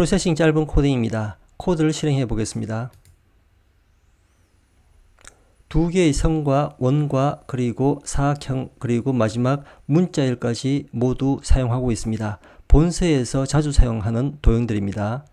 프로세싱 짧은 코딩입니다. 코드를 실행해 보겠습니다. 두 개의 선과 원과 그리고 사각형 그리고 마지막 문자열까지 모두 사용하고 있습니다. 본서에서 자주 사용하는 도형들입니다.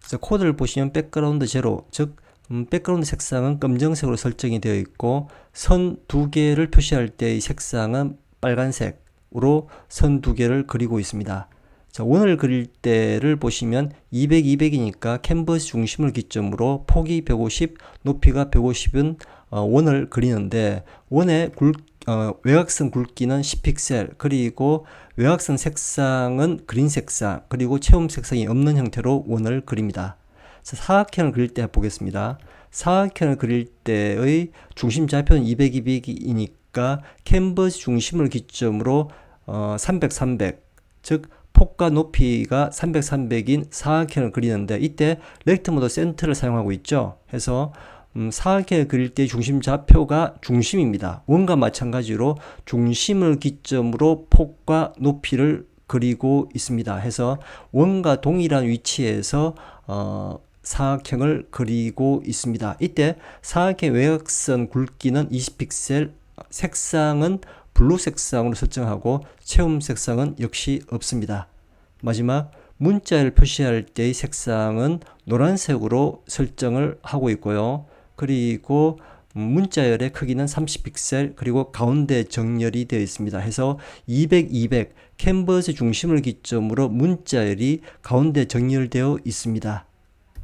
그래서 코드를 보시면 백그라운드 제로, 즉 음, 백그라운드 색상은 검정색으로 설정이 되어 있고 선 두 개를 표시할 때의 색상은 빨간색으로 선 두 개를 그리고 있습니다. 자, 원을 그릴 때를 보시면 200, 200이니까 캔버스 중심을 기점으로 폭이 150, 높이가 150은 어, 원을 그리는데 원의 굵, 어, 외곽선 굵기는 10픽셀 그리고 외곽선 색상은 그린 색상 그리고 체험 색상이 없는 형태로 원을 그립니다. 자, 사각형을 그릴 때 보겠습니다. 사각형을 그릴 때의 중심 좌표는 200, 200이니까 캔버스 중심을 기점으로 어, 300, 300, 즉 폭과 높이가 300, 300인 사각형을 그리는데 이때 렉트 모드 센터를 사용하고 있죠. 해서 음, 사각형을 그릴 때 중심 좌표가 중심입니다. 원과 마찬가지로 중심을 기점으로 폭과 높이를 그리고 있습니다. 해서 원과 동일한 위치에서 어, 사각형을 그리고 있습니다. 이때 사각형 외곽선 굵기는 20픽셀, 색상은 블루 색상으로 설정하고 체험 색상은 역시 없습니다. 마지막 문자를 표시할 때의 색상은 노란색으로 설정을 하고 있고요. 그리고 문자열의 크기는 30픽셀 그리고 가운데 정렬이 되어 있습니다. 해서 200, 200 캔버스 중심을 기점으로 문자열이 가운데 정렬되어 있습니다.